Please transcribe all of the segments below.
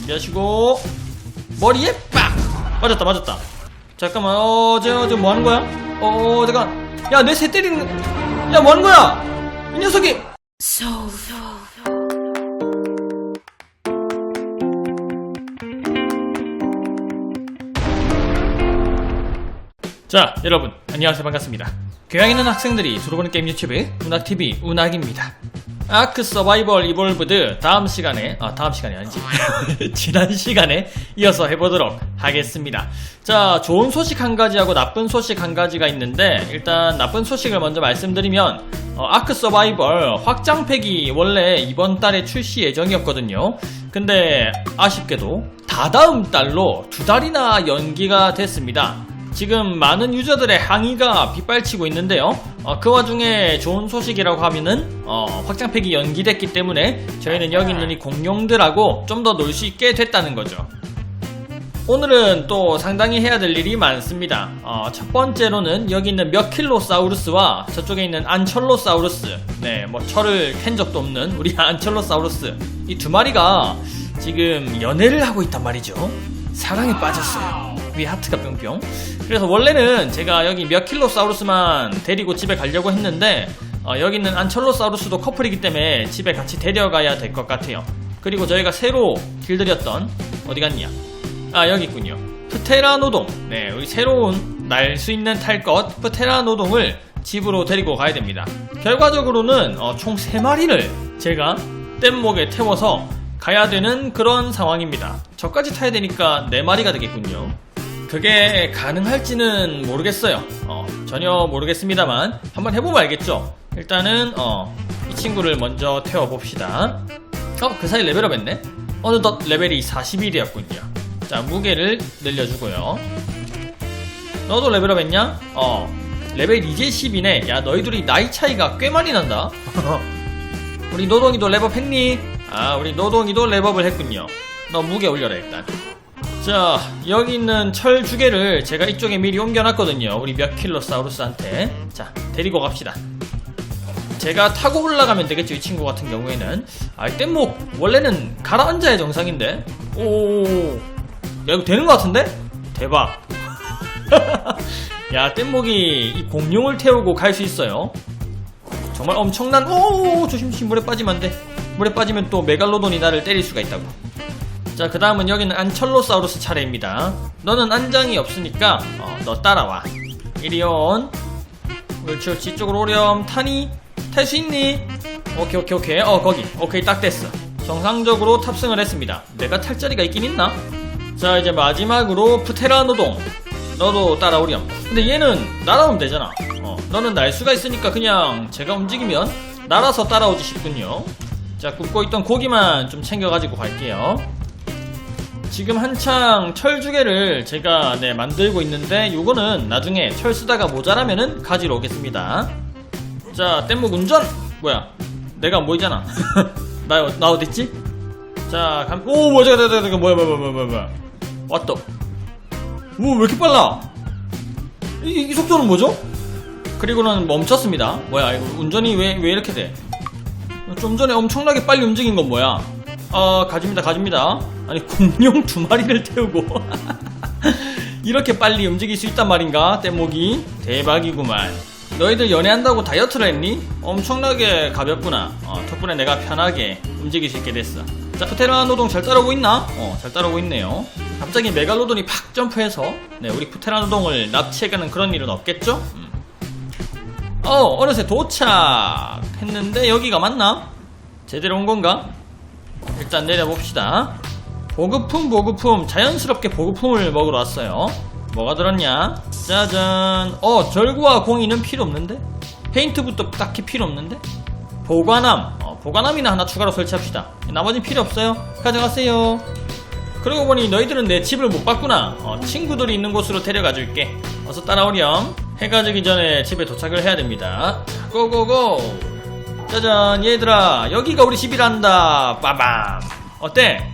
준비하시고 머리에 빡! 맞았다 맞았다. 잠깐만 어저저뭐 하는 거야? 어 잠깐. 야 내 새 때리는 야 뭐 하는 거야? 이 녀석이! 자, 여러분, 안녕하세요. 반갑습니다. 교양 있는 학생들이 주로 보는 게임 유튜브, 운학TV, 운학입니다. 아크 서바이벌 이볼브드 다음 시간에, 아, 다음 시간이 아니지. 지난 시간에 이어서 해보도록 하겠습니다. 자, 좋은 소식 한 가지하고 나쁜 소식 한 가지가 있는데, 일단 나쁜 소식을 먼저 말씀드리면, 어, 아크 서바이벌 확장팩이 원래 이번 달에 출시 예정이었거든요. 근데 아쉽게도 다다음 달로 두 달이나 연기가 됐습니다. 지금 많은 유저들의 항의가 빗발치고 있는데요. 어, 그 와중에 좋은 소식이라고 하면은 어, 확장팩이 연기됐기 때문에 저희는 여기 있는 이 공룡들하고 좀 더 놀 수 있게 됐다는 거죠. 오늘은 또 상당히 해야 될 일이 많습니다. 어, 첫 번째로는 여기 있는 몇 킬로사우루스와 저쪽에 있는 안철로사우루스, 네, 뭐 철을 캔 적도 없는 우리 안철로사우루스 이 두 마리가 지금 연애를 하고 있단 말이죠. 사랑에 빠졌어요. 위에 하트가 뿅뿅. 그래서 원래는 제가 여기 몇 킬로사우루스만 데리고 집에 가려고 했는데 어, 여기 있는 안철로사우루스도 커플이기 때문에 집에 같이 데려가야 될 것 같아요. 그리고 저희가 새로 길들였던 어디 갔냐? 아 여기 있군요. 프테라노동. 네, 우리 새로운 날 수 있는 탈것 프테라노동을 집으로 데리고 가야 됩니다. 결과적으로는 어, 총 3마리를 제가 뗏목에 태워서 가야 되는 그런 상황입니다. 저까지 타야 되니까 4마리가 되겠군요. 그게 가능할지는 모르겠어요. 어, 전혀 모르겠습니다만 한번 해보면 알겠죠. 일단은 어, 이 친구를 먼저 태워봅시다. 어, 그 사이 레벨업 했네? 어느덧 레벨이 41이었군요. 자, 무게를 늘려주고요. 너도 레벨업 했냐? 어, 레벨 이제 10이네. 야, 너희들이 나이 차이가 꽤 많이 난다. 우리 노동이도 랩업 했니? 아, 우리 노동이도 랩업을 했군요. 너 무게 올려라, 일단. 자, 여기 있는 철 주개를 제가 이쪽에 미리 옮겨놨거든요. 우리 몇 킬로사우루스한테. 자, 데리고 갑시다. 제가 타고 올라가면 되겠죠, 이 친구 같은 경우에는. 아, 이 뗏목, 원래는 가라앉아야 정상인데. 오, 야, 이거 되는 것 같은데? 대박. 야, 뗏목이 이 공룡을 태우고 갈 수 있어요. 정말 엄청난, 오, 조심조심 물에 빠지면 안 돼. 물에 빠지면 또 메갈로돈이 나를 때릴 수가 있다고. 자, 그 다음은 여기는 안철로사우루스 차례입니다. 너는 안장이 없으니까, 어, 너 따라와. 이리 온. 옳지, 옳지. 이쪽으로 오렴. 타니? 탈 수 있니? 오케이, 오케이, 오케이. 어, 거기. 오케이, 딱 됐어. 정상적으로 탑승을 했습니다. 내가 탈 자리가 있긴 있나? 자, 이제 마지막으로 프테라노동. 너도 따라오렴. 근데 얘는 날아오면 되잖아. 어, 너는 날 수가 있으니까 그냥 제가 움직이면 날아서 따라오지 싶군요. 자, 굽고 있던 고기만 좀 챙겨가지고 갈게요. 지금 한창 철주개를 제가 네, 만들고 있는데 요거는 나중에 철 쓰다가 모자라면은 가지러 오겠습니다. 자, 뗏목 운전! 뭐야? 내가 안 보이잖아. 나, 나 어딨지? 자, 감, 오, 뭐야, 잠깐, 잠깐, 잠깐, 뭐야, 뭐야, 뭐야, 뭐야, 뭐야. 왔다. 오, 왜 이렇게 빨라? 이, 이 속도는 뭐죠? 그리고는 멈췄습니다. 뭐야, 이거 운전이 왜, 왜 이렇게 돼? 좀 전에 엄청나게 빨리 움직인 건 뭐야? 아, 가집니다, 가집니다. 아니, 공룡 두 마리를 태우고. 이렇게 빨리 움직일 수 있단 말인가? 뗏목이. 대박이구만. 너희들 연애한다고 다이어트를 했니? 엄청나게 가볍구나. 어, 덕분에 내가 편하게 움직일 수 있게 됐어. 자, 프테라노동 잘 따라오고 있나? 어, 잘 따라오고 있네요. 갑자기 메갈로돈이 팍 점프해서, 네, 우리 프테라노동을 납치해가는 그런 일은 없겠죠? 음. 어, 어느새 도착 했는데 여기가 맞나? 제대로 온 건가? 일단 내려봅시다. 보급품, 보급품. 자연스럽게 보급품을 먹으러 왔어요. 뭐가 들었냐? 짜잔. 어, 절구와 공이는 필요 없는데? 페인트부터 딱히 필요 없는데? 보관함. 어, 보관함이나 하나 추가로 설치합시다. 나머지는 필요 없어요. 가져가세요. 그러고 보니 너희들은 내 집을 못 봤구나. 어, 친구들이 있는 곳으로 데려가 줄게. 어서 따라오렴. 해가 지기 전에 집에 도착을 해야 됩니다. 자, 고고고. 짜잔, 얘들아. 여기가 우리 집이란다. 빠밤. 어때?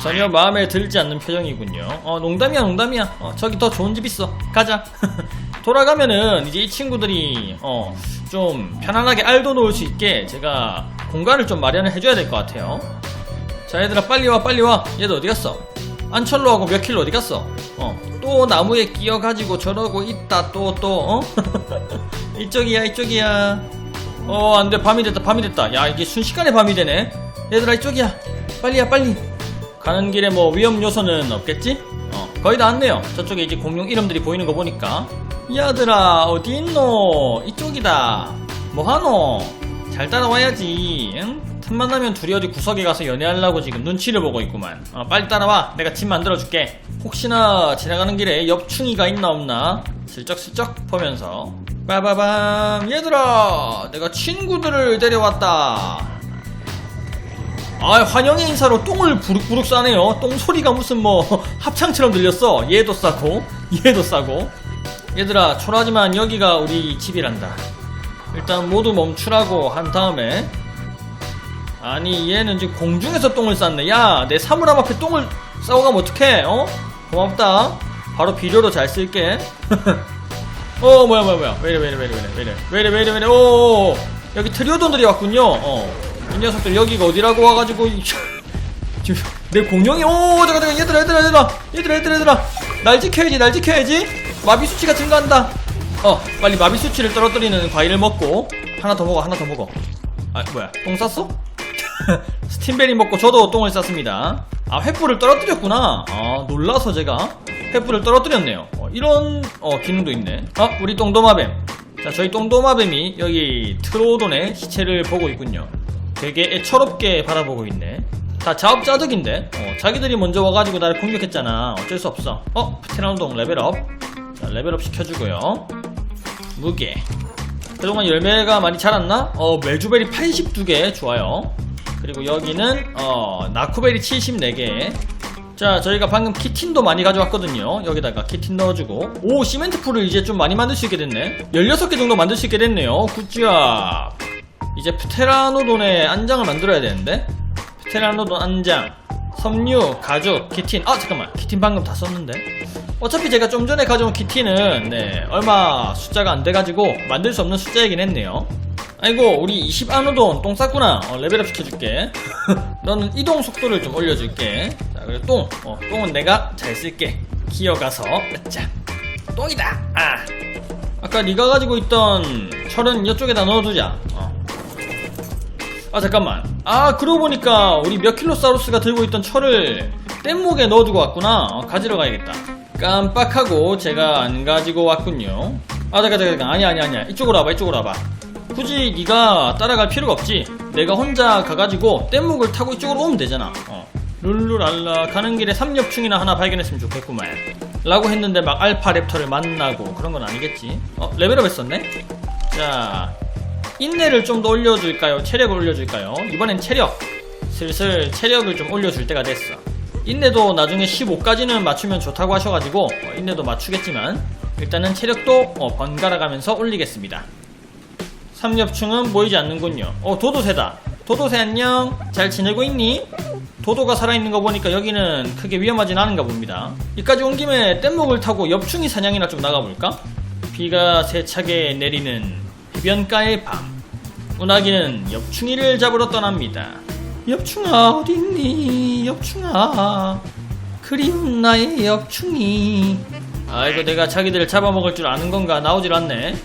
전혀 마음에 들지 않는 표정이군요. 어, 농담이야, 농담이야. 어, 저기 더 좋은 집 있어. 가자. 돌아가면은 이제 이 친구들이, 어, 좀 편안하게 알도 놓을 수 있게 제가 공간을 좀 마련을 해줘야 될 것 같아요. 자, 자 얘들아 빨리 와 빨리 와 얘들 어디 갔어 안철로하고 몇 킬로 어디 갔어 어 또 나무에 끼어가지고 저러고 있다 또또 어? 이쪽이야 이쪽이야 어 안돼. 밤이 됐다. 밤이 됐다. 야 이게 순식간에 밤이 되네. 얘들아 이쪽이야. 빨리야 빨리. 가는 길에 뭐 위험 요소는 없겠지? 어 거의 다 왔네요. 저쪽에 이제 공룡 이름들이 보이는 거 보니까. 야들아 어디 있노? 이쪽이다. 뭐하노? 잘 따라와야지 응? 틈만 나면 둘이 어디 구석에 가서 연애하려고 지금 눈치를 보고 있구만. 어, 빨리 따라와. 내가 팀 만들어줄게. 혹시나 지나가는 길에 옆충이가 있나 없나? 슬쩍슬쩍 보면서 빠바밤 얘들아 내가 친구들을 데려왔다. 아 환영의 인사로 똥을 부룩부룩 싸네요. 똥 소리가 무슨 뭐 합창처럼 들렸어. 얘도 싸고 얘도 싸고. 얘들아 초라하지만 여기가 우리 집이란다. 일단 모두 멈추라고 한 다음에. 아니 얘는 지금 공중에서 똥을 쌌네. 야 내 사물함 앞에 똥을 싸고 가면 어떡해 어? 고맙다. 바로 비료로 잘 쓸게 어 뭐야 뭐야 뭐야. 왜이래 왜이래 왜이래 왜이래. 왜이래 왜이래 왜이래. 오 여기 트리오돈들이 왔군요. 어이 녀석들 여기가 어디라고 와가지고 이- 지금 내 공룡이 오 잠깐 잠깐. 얘들아 얘들아 얘들아. 얘들아 얘들아 얘들아. 날 지켜야지 날 지켜야지. 마비 수치가 증가한다. 어 빨리 마비 수치를 떨어뜨리는 과일을 먹고 하나 더 먹어 하나 더 먹어. 아 뭐야. 똥 쌌어? 스팀베리 먹고 저도 똥을 쌌습니다. 아 횃불을 떨어뜨렸구나. 아 놀라서 제가 횃불을 떨어뜨렸네요. 어, 이런 어 기능도 있네. 아 우리 똥도마뱀. 자 저희 똥도마뱀이 여기 트로돈의 시체를 보고 있군요. 되게 애처롭게 바라보고 있네. 다 자업자득인데? 어, 자기들이 먼저 와가지고 나를 공격했잖아. 어쩔 수 없어. 어 프테라노동 레벨업. 자 레벨업 시켜주고요. 무게. 그동안 열매가 많이 자랐나? 어 메주베리 82개. 좋아요. 그리고 여기는 어 나쿠베리 74개 자 저희가 방금 키틴도 많이 가져왔거든요. 여기다가 키틴 넣어주고. 오 시멘트 풀을 이제 좀 많이 만들 수 있게 됐네. 16개 정도 만들 수 있게 됐네요. 굿잡 이제 프테라노돈의 안장을 만들어야 되는데? 프테라노돈 안장. 섬유 가죽 키틴. 아 잠깐만. 키틴 방금 다 썼는데? 어차피 제가 좀 전에 가져온 키틴은 네 얼마 숫자가 안 돼가지고 만들 수 없는 숫자이긴 했네요 아이고 우리 20 아노돈 똥 쌌구나. 어, 레벨업 시켜줄게. 너는 이동 속도를 좀 올려줄게. 자 그리고 똥. 어, 똥은 내가 잘 쓸게. 기어가서. 자 똥이다. 아. 아까 네가 가지고 있던 철은 이쪽에다 넣어두자. 어. 아 잠깐만. 아 그러고 보니까 우리 몇 킬로사우루스가 들고 있던 철을 뗏목에 넣어두고 왔구나. 어, 가지러 가야겠다. 깜빡하고 제가 안 가지고 왔군요. 아 잠깐 잠깐 잠깐. 아니야 아니야 아니야. 이쪽으로 와봐 이쪽으로 와봐 굳이 네가 따라갈 필요가 없지 내가 혼자 가가지고 뗏목을 타고 이쪽으로 오면 되잖아 어. 룰루랄라 가는 길에 삼엽충이나 하나 발견했으면 좋겠구만 라고 했는데 막 알파 랩터를 만나고 그런 건 아니겠지 어 레벨업 했었네 자 인내를 좀 더 올려줄까요? 체력을 올려줄까요? 이번엔 체력. 슬슬 체력을 좀 올려줄 때가 됐어. 인내도 나중에 15까지는 맞추면 좋다고 하셔가지고 어, 인내도 맞추겠지만 일단은 체력도 어, 번갈아 가면서 올리겠습니다. 삼엽충은 보이지 않는군요. 어 도도새다. 도도새 안녕. 잘 지내고 있니? 도도가 살아있는 거 보니까 여기는 크게 위험하진 않은가 봅니다. 여기까지 온 김에 뗏목을 타고 엽충이 사냥이나 좀 나가볼까? 비가 세차게 내리는 해변가의 밤 운하기는 엽충이를 잡으러 떠납니다 엽충아 어딨니 엽충아 그리운 나의 엽충이 아이고 내가 자기들을 잡아먹을 줄 아는 건가 나오질 않네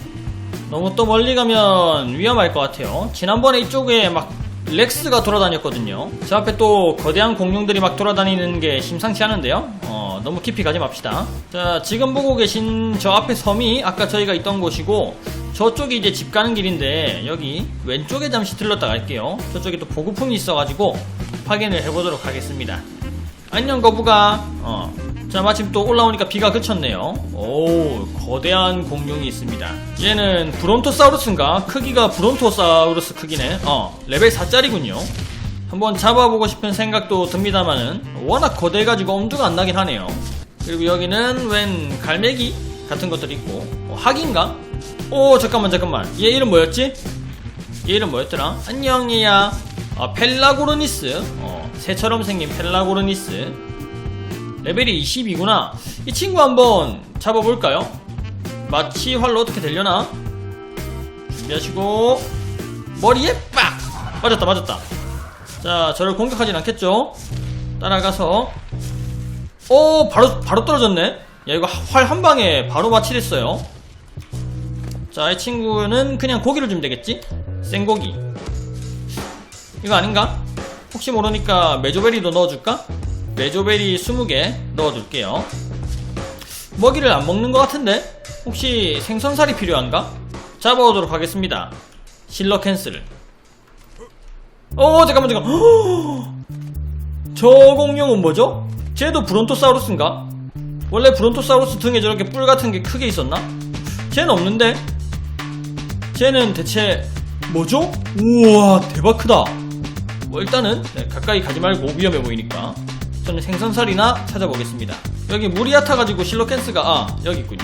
너무 또 멀리 가면 위험할 것 같아요. 지난번에 이쪽에 막 렉스가 돌아다녔거든요. 저 앞에 또 거대한 공룡들이 막 돌아다니는 게 심상치 않은데요. 어, 너무 깊이 가지 맙시다. 자 지금 보고 계신 저 앞에 섬이 아까 저희가 있던 곳이고 저쪽이 이제 집 가는 길인데 여기 왼쪽에 잠시 들렀다 갈게요. 저쪽에 또 보급품이 있어가지고 확인을 해보도록 하겠습니다. 안녕 거북아. 어. 자 마침 또 올라오니까 비가 그쳤네요. 오 거대한 공룡이 있습니다. 얘는 브론토사우루스인가? 크기가 브론토사우루스 크기네. 어 레벨 4짜리군요. 한번 잡아보고 싶은 생각도 듭니다만은 워낙 거대해가지고 엄두가 안 나긴 하네요. 그리고 여기는 웬 갈매기 같은 것들이 있고. 어, 학인가? 오 잠깐만 잠깐만. 얘 이름 뭐였지? 얘 이름 뭐였더라? 안녕 얘야. 아 펠라고르니스. 어, 새처럼 생긴 펠라고르니스 레벨이 20이구나 이 친구 한번 잡아볼까요? 마치 활로 어떻게 되려나? 준비하시고 머리에 빡! 맞았다 맞았다 자, 저를 공격하진 않겠죠? 따라가서 오, 바로 바로 떨어졌네. 야, 이거 활 한 방에 바로 마취됐어요. 자, 이 친구는 그냥 고기를 주면 되겠지? 생고기. 이거 아닌가? 혹시 모르니까 메조베리도 넣어줄까? 메조베리 20개 넣어둘게요. 먹이를 안 먹는 것 같은데? 혹시 생선살이 필요한가? 잡아오도록 하겠습니다. 실러 캔슬. 어, 잠깐만, 잠깐만. 저 공룡은 뭐죠? 쟤도 브론토사우루스인가? 원래 브론토사우루스 등에 저렇게 뿔 같은 게 크게 있었나? 쟤는 없는데? 쟤는 대체 뭐죠? 우와 대박 크다 뭐 일단은 네, 가까이 가지 말고 위험해 보이니까 저는 생선살이나 찾아보겠습니다. 여기 물이 얕아가지고 실로캔스가 아 여기 있군요.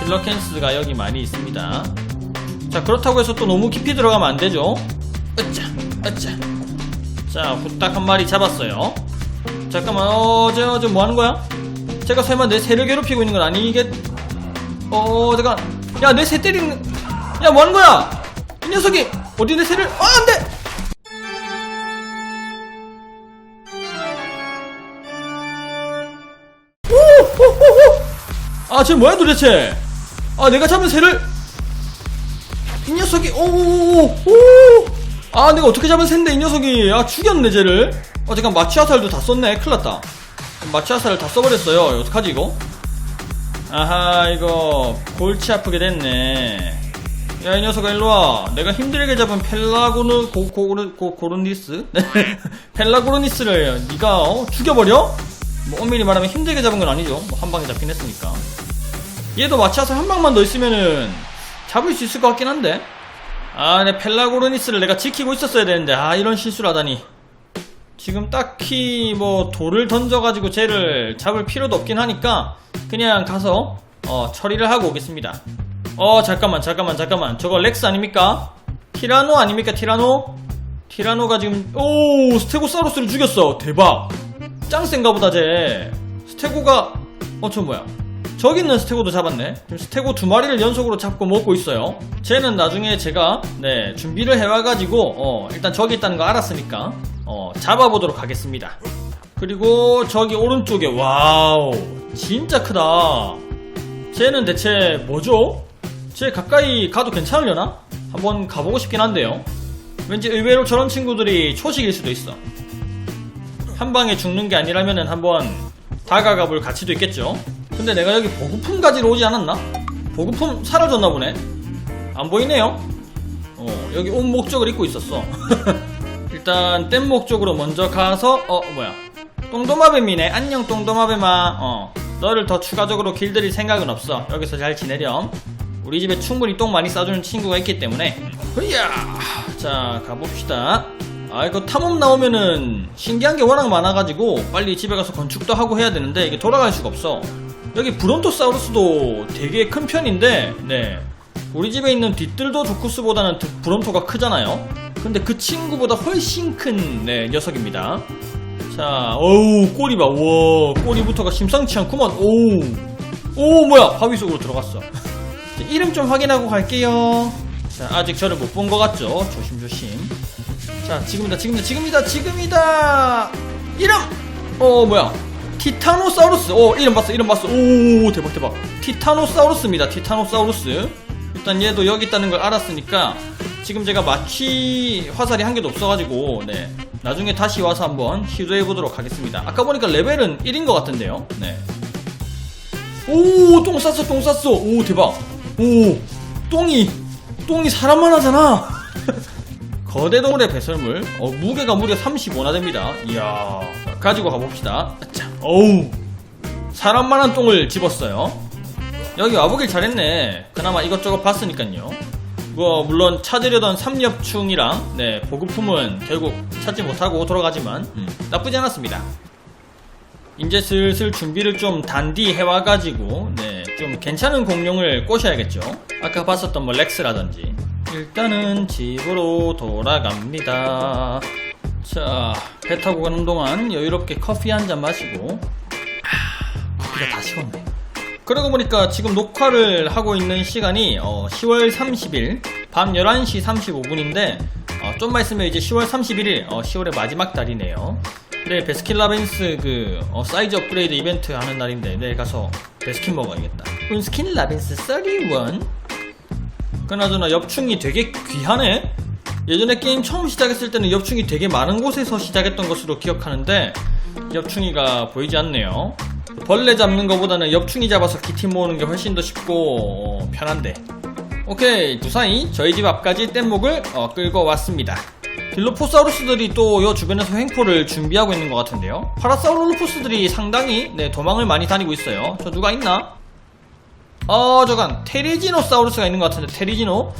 실로캔스가 여기 많이 있습니다. 자 그렇다고 해서 또 너무 깊이 들어가면 안 되죠? 으짜 으짜 자 후딱 한 마리 잡았어요. 잠깐만 어저 저뭐 하는 거야? 제가 설마 내 새를 괴롭히고 있는 건 아니겠 어 잠깐. 야내 새 때리는 야 뭐 하는 거야? 이 녀석이 어디 내 새를 아 안돼 아쟤 뭐야 도대체? 아 내가 잡은 새를? 이 녀석이 오오오오아 내가 어떻게 잡은 샌데 이 녀석이? 아 죽였네 쟤를. 어 잠깐 마취화살도 다 썼네. 큰일났다. 마취화살을 다 써버렸어요. 어떡하지 이거? 아하 이거 골치 아프게 됐네. 야 이 녀석아 일로와. 내가 힘들게 잡은 펠라고르 고, 고르, 고, 고르니스? 네. 펠라고르니스를 네가 어? 죽여버려? 뭐 엄밀히 말하면 힘들게 잡은 건 아니죠. 뭐 한 방에 잡긴 했으니까 얘도 마취화살 한 방만 더 있으면은 잡을 수 있을 것 같긴 한데. 아, 내 펠라고르니스를 내가 지키고 있었어야 되는데. 아 이런 실수를 하다니. 지금 딱히 뭐 돌을 던져가지고 쟤를 잡을 필요도 없긴 하니까 그냥 가서 어, 처리를 하고 오겠습니다. 어 잠깐만 잠깐만 잠깐만. 저거 렉스 아닙니까? 티라노 아닙니까 티라노? 티라노가 지금 오 스테고사우루스를 죽였어. 대박. 짱 센가 보다 쟤. 스테고가 어 저 뭐야 저기 있는 스테고도 잡았네. 지금 스테고 두 마리를 연속으로 잡고 먹고 있어요. 쟤는 나중에 제가 네 준비를 해와가지고 어 일단 저기 있다는 거 알았으니까 어 잡아보도록 하겠습니다. 그리고 저기 오른쪽에 와우 진짜 크다. 쟤는 대체 뭐죠? 쟤 가까이 가도 괜찮으려나? 한번 가보고 싶긴 한데요. 왠지 의외로 저런 친구들이 초식일 수도 있어. 한 방에 죽는 게 아니라면은 한번 다가가 볼 가치도 있겠죠 근데 내가 여기 보급품 가지러 오지 않았나? 보급품 사라졌나 보네. 안 보이네요. 어 여기 온 목적을 잊고 있었어. 일단 뗏 목적으로 먼저 가서 어 뭐야. 똥도마뱀이네. 안녕 똥도마뱀아. 어 너를 더 추가적으로 길들일 생각은 없어. 여기서 잘 지내렴. 우리 집에 충분히 똥 많이 싸주는 친구가 있기 때문에. 흐야! 자 가봅시다. 아 이거 탐험 나오면은 신기한 게 워낙 많아가지고 빨리 집에 가서 건축도 하고 해야 되는데 이게 돌아갈 수가 없어 여기 브론토사우루스도 되게 큰 편인데 네. 우리 집에 있는 뒤뜰도 조쿠스보다는 드- 브론토가 크잖아요. 근데 그 친구보다 훨씬 큰 네, 녀석입니다. 자 어우 꼬리 봐. 우와 꼬리부터가 심상치 않구만 오우 오 뭐야. 바위 속으로 들어갔어. 자, 이름 좀 확인하고 갈게요. 자 아직 저를 못 본 것 같죠? 조심조심. 자 지금이다 지금이다 지금이다 지금이다. 이름 어 뭐야 티타노사우루스. 어 이름 봤어 이름 봤어. 오 대박 대박. 티타노사우루스입니다 티타노사우루스. 일단 얘도 여기 있다는 걸 알았으니까 지금 제가 마취 화살이 한 개도 없어가지고 네. 나중에 다시 와서 한번 시도해 보도록 하겠습니다. 아까 보니까 레벨은 1인 것 같은데요? 네. 오, 똥 쌌어, 똥 쌌어. 오, 대박. 오, 똥이, 똥이 사람만 하잖아. 거대 동물의 배설물. 어, 무게가 무려 35나 됩니다. 이야. 자, 가지고 가봅시다. 자, 어우. 사람만한 똥을 집었어요. 여기 와보길 잘했네. 그나마 이것저것 봤으니까요. 뭐, 물론 찾으려던 삼엽충이랑, 네, 보급품은 결국 찾지 못하고 돌아가지만, 음, 나쁘지 않았습니다. 이제 슬슬 준비를 좀 단디 해 와가지고 네, 좀 괜찮은 공룡을 꼬셔야겠죠. 아까 봤었던 뭐 렉스라든지. 일단은 집으로 돌아갑니다. 자, 배 타고 가는 동안 여유롭게 커피 한 잔 마시고 아, 커피가 다 식었네. 그러고 보니까 지금 녹화를 하고 있는 시간이 어, 10월 30일 밤 11시 35분인데 어, 좀만 있으면 이제 10월 31일, 어, 10월의 마지막 달이네요. 내일 베스킨라빈스 그 어, 사이즈 업그레이드 이벤트 하는 날인데 내일 가서 베스킨 먹어야겠다. 운스킨라빈스 31. 그나저나 엽충이 되게 귀하네. 예전에 게임 처음 시작했을 때는 엽충이 되게 많은 곳에서 시작했던 것으로 기억하는데 엽충이가 보이지 않네요. 벌레 잡는 것보다는 엽충이 잡아서 기팀 모으는 게 훨씬 더 쉽고 어, 편한데. 오케이 무사히 저희 집 앞까지 뗏목을 어, 끌고 왔습니다. 딜로포사우루스들이 또 요 주변에서 횡포를 준비하고 있는 것 같은데요. 파라사우루푸스들이 상당히 네, 도망을 많이 다니고 있어요. 저 누가 있나? 어, 저간 테리지노사우루스가 있는 것 같은데 테리지노?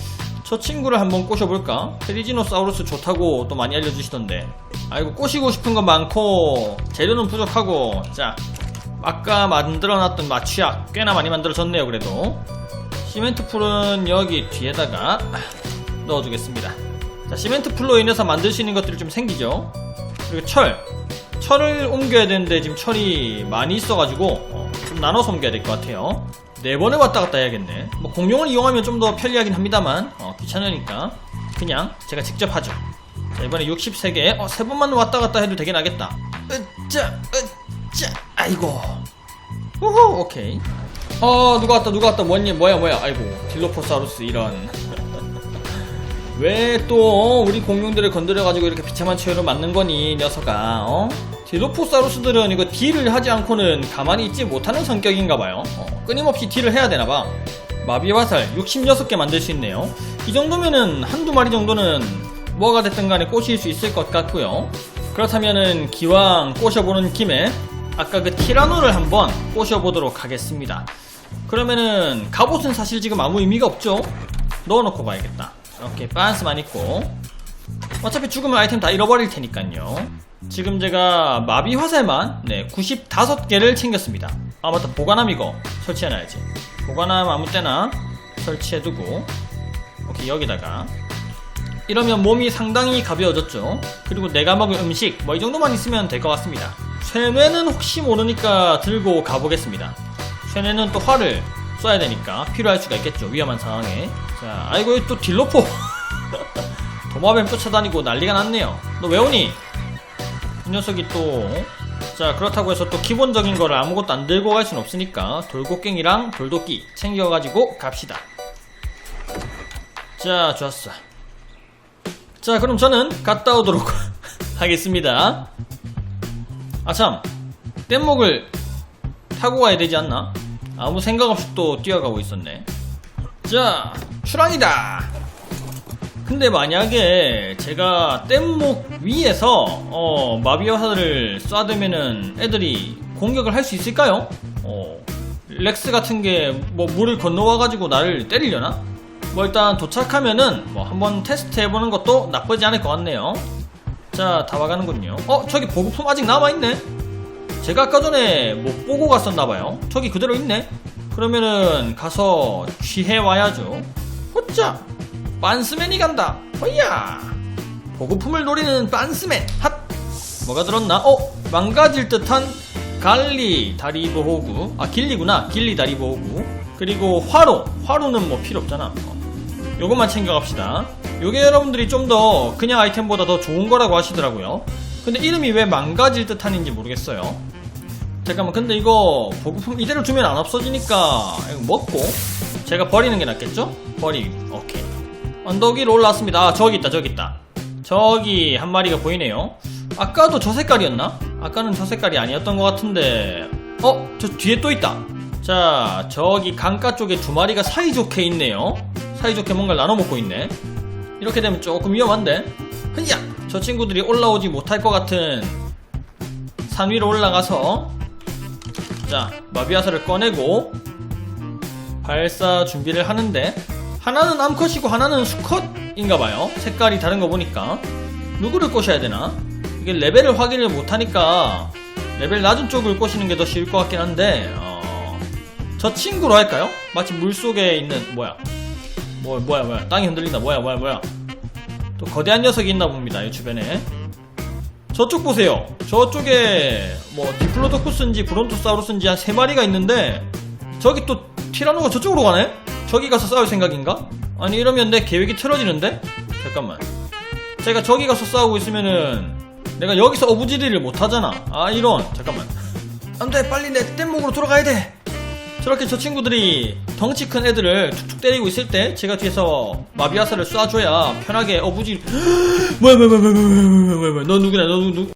저 친구를 한번 꼬셔볼까? 테리지노사우루스 좋다고 또 많이 알려주시던데. 아이고 꼬시고 싶은 건 많고 재료는 부족하고 자 아까 만들어놨던 마취약 꽤나 많이 만들어졌네요 그래도 시멘트 풀은 여기 뒤에다가 넣어두겠습니다. 자, 시멘트 풀로 인해서 만들 수 있는 것들이 좀 생기죠. 그리고 철. 철을 옮겨야 되는데 지금 철이 많이 있어가지고 어, 좀 나눠서 옮겨야 될 것 같아요. 네 번을 왔다 갔다 해야겠네. 뭐 공룡을 이용하면 좀 더 편리하긴 합니다만 어, 귀찮으니까 그냥 제가 직접 하죠. 자, 이번에 63개. 어, 세 번만 왔다 갔다 해도 되긴 하겠다. 으짜, 으짜, 아이고. 우후, 오케이. 어, 누가 왔다, 누가 왔다, 뭐니, 뭐야, 뭐야. 아이고, 딜로포사우루스 이런. 왜 또 우리 공룡들을 건드려가지고 이렇게 비참한 최후를 맞는 거니, 이 녀석아, 어? 딜로포사우루스들은 이거 딜을 하지 않고는 가만히 있지 못하는 성격인가봐요. 어, 끊임없이 딜을 해야 되나봐. 마비 화살 66개 만들 수 있네요. 이 정도면은 한두 마리 정도는 뭐가 됐든 간에 꼬실 수 있을 것 같고요. 그렇다면은 기왕 꼬셔보는 김에 아까 그 티라노를 한번 꼬셔보도록 하겠습니다. 그러면은 갑옷은 사실 지금 아무 의미가 없죠? 넣어놓고 가야겠다. 이렇게 빤스만 있고 어차피 죽으면 아이템 다 잃어버릴 테니까요. 지금 제가 마비 화살만 네 95개를 챙겼습니다. 아 맞다 보관함 이거 설치해놔야지. 보관함 아무 때나 설치해두고 오케이 여기다가 이러면 몸이 상당히 가벼워졌죠. 그리고 내가 먹을 음식 뭐 이 정도만 있으면 될 것 같습니다. 쇠뇌는 혹시 모르니까 들고 가보겠습니다. 쇠뇌는 또 활을 쏴야 되니까 필요할 수가 있겠죠. 위험한 상황에. 자, 아이고 또 딜로포. 도마뱀 쫓아다니고 난리가 났네요. 너 왜 오니? 이 녀석이 또. 자, 그렇다고 해서 또 기본적인 거를 아무것도 안 들고 갈 순 없으니까 돌고갱이랑 돌도끼 챙겨가지고 갑시다. 자, 좋았어. 자, 그럼 저는 갔다 오도록 하겠습니다. 아참, 뗏목을 타고 가야 되지 않나? 아무 생각 없이 또 뛰어가고 있었네. 자, 출항이다! 근데 만약에 제가 뗏목 위에서 어, 마비화살을 쏴두면은 애들이 공격을 할 수 있을까요? 어, 렉스 같은 게 뭐 물을 건너와가지고 나를 때리려나? 뭐 일단 도착하면은 뭐 한번 테스트 해보는 것도 나쁘지 않을 것 같네요. 자, 다 와가는군요. 어, 저기 보급품 아직 남아있네? 제가 아까 전에 못 보고 갔었나봐요. 저기 그대로 있네? 그러면은 가서 취해와야죠. 호짜! 빤스맨이 간다! 허이야! 보급품을 노리는 빤스맨! 핫! 뭐가 들었나? 어? 망가질 듯한 갈리 다리 보호구. 아, 길리구나. 길리 다리 보호구. 그리고 화로. 화로는 뭐 필요 없잖아. 어. 요것만 챙겨갑시다. 요게 여러분들이 좀 더 그냥 아이템보다 더 좋은 거라고 하시더라고요. 근데 이름이 왜 망가질 듯한인지 모르겠어요. 잠깐만, 근데 이거 보급품 이대로 두면 안 없어지니까 이거 먹고 제가 버리는 게 낫겠죠? 버리. 오케이. 언덕 위로 올라왔습니다. 아, 저기 있다, 저기 있다. 저기 한 마리가 보이네요. 아까도 저 색깔이었나? 아까는 저 색깔이 아니었던 것 같은데. 어? 저 뒤에 또 있다. 자, 저기 강가 쪽에 두 마리가 사이좋게 있네요. 사이좋게 뭔가를 나눠 먹고 있네. 이렇게 되면 조금 위험한데? 흔야! 저 친구들이 올라오지 못할 것 같은 산 위로 올라가서 자, 마비아사를 꺼내고 발사 준비를 하는데 하나는 암컷이고 하나는 수컷인가봐요. 색깔이 다른 거 보니까 누구를 꼬셔야 되나? 이게 레벨을 확인을 못하니까 레벨 낮은 쪽을 꼬시는 게 더 쉬울 것 같긴 한데 어, 저 친구로 할까요? 마치 물 속에 있는 뭐야? 뭐 뭐야 뭐야 땅이 흔들린다 뭐야 뭐야 뭐야 또 거대한 녀석이 있나 봅니다 이 주변에 저쪽 보세요 저쪽에 뭐 디플로도쿠스인지 브론토사우루스인지 한 세 마리가 있는데 저기 또 티라노가 저쪽으로 가네? 저기 가서 싸울 생각인가? 아니 이러면 내 계획이 틀어지는데? 잠깐만. 제가 저기 가서 싸우고 있으면은 내가 여기서 어부지리를 못하잖아. 아 이런. 잠깐만. 안돼 빨리 내 뗏목으로 돌아가야 돼. 저렇게 저 친구들이 덩치 큰 애들을 툭툭 때리고 있을 때 제가 뒤에서 마비아사를 쏴줘야 편하게 어부지 뭐야 뭐야 뭐야 뭐야 뭐야 뭐야 뭐야 너 누구냐 너 누구?